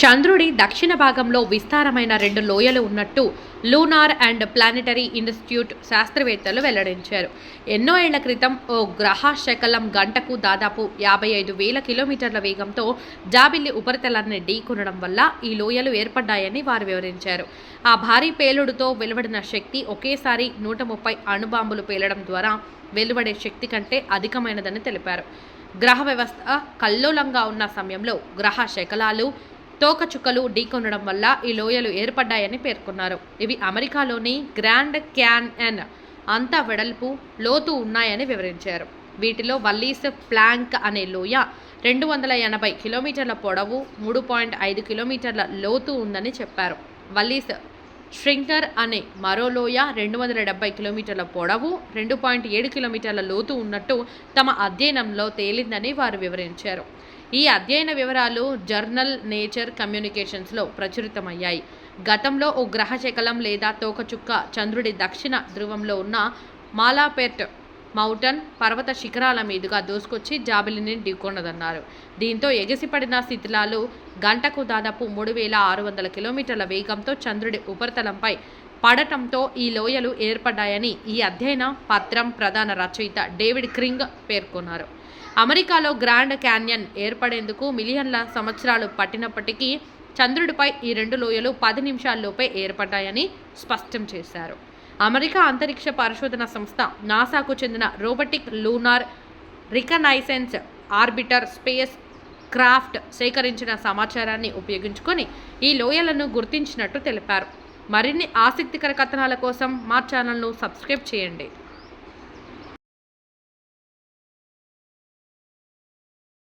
చంద్రుడి దక్షిణ భాగంలో విస్తారమైన రెండు లోయలు ఉన్నట్టు లూనార్ అండ్ ప్లానెటరీ ఇన్స్టిట్యూట్ శాస్త్రవేత్తలు వెల్లడించారు. ఎన్నో ఏళ్ళ క్రితం ఓ గ్రహ శకలం గంటకు దాదాపు యాభై ఐదు వేల కిలోమీటర్ల వేగంతో జాబిల్లి ఉపరితలాన్ని ఢీకొనడం వల్ల ఈ లోయలు ఏర్పడ్డాయని వారు వివరించారు. ఆ భారీ పేలుడుతో వెలువడిన శక్తి ఒకేసారి నూట ముప్పై అణుబాంబులు పేలడం ద్వారా వెలువడే శక్తి కంటే అధికమైనదని తెలిపారు. గ్రహ వ్యవస్థ కల్లోలంగా ఉన్న సమయంలో గ్రహ శకలాలు తోకచుక్కలు ఢీకొనడం వల్ల ఈ లోయలు ఏర్పడ్డాయని పేర్కొన్నారు. ఇవి అమెరికాలోని గ్రాండ్ క్యాన్యన్ అంత వెడల్పు లోతు ఉన్నాయని వివరించారు. వీటిలో వల్లీస్ ప్లాంక్ అనే లోయ రెండు వందల ఎనభై కిలోమీటర్ల పొడవు మూడు పాయింట్ ఐదు కిలోమీటర్ల లోతు ఉందని చెప్పారు. వల్లీస్ ష్రింకర్ అనే మరో లోయ రెండు వందల డెబ్బై కిలోమీటర్ల పొడవు రెండు పాయింట్ ఏడు కిలోమీటర్ల లోతు ఉన్నట్టు తమ అధ్యయనంలో తేలిందని వారు వివరించారు. ఈ అధ్యయన వివరాలు జర్నల్ నేచర్ కమ్యూనికేషన్స్లో ప్రచురితమయ్యాయి. గతంలో ఓ గ్రహ శకలం లేదా తోకచుక్క చంద్రుడి దక్షిణ ధ్రువంలో ఉన్న మాలాపేట్ మౌంటన్ పర్వత శిఖరాల మీదుగా దూసుకొచ్చి జాబిలిని ఢీకొన్నదన్నారు దీంతో ఎగసిపడిన శిథిలాలు గంటకు దాదాపు మూడు వేల ఆరు వందల కిలోమీటర్ల వేగంతో చంద్రుడి ఉపరితలంపై పడటంతో ఈ లోయలు ఏర్పడ్డాయని ఈ అధ్యయన పత్రం ప్రధాన రచయిత డేవిడ్ క్రింగ్ పేర్కొన్నారు. అమెరికాలో గ్రాండ్ క్యాన్యన్ ఏర్పడేందుకు మిలియన్ల సంవత్సరాలు పట్టినప్పటికీ చంద్రుడిపై ఈ రెండు లోయలు పది నిమిషాల్లోపే ఏర్పడ్డాయని స్పష్టం చేశారు. అమెరికా అంతరిక్ష పరిశోధన సంస్థ నాసాకు చెందిన robotic lunar reconnaissance orbiter spacecraft సేకరించిన సమాచారాన్ని ఉపయోగించుకొని ఈ లోయలను గుర్తించినట్టు తెలిపారు. మరిన్ని ఆసక్తికర కథనాల కోసం మా ఛానల్ను సబ్స్క్రైబ్ చేయండి.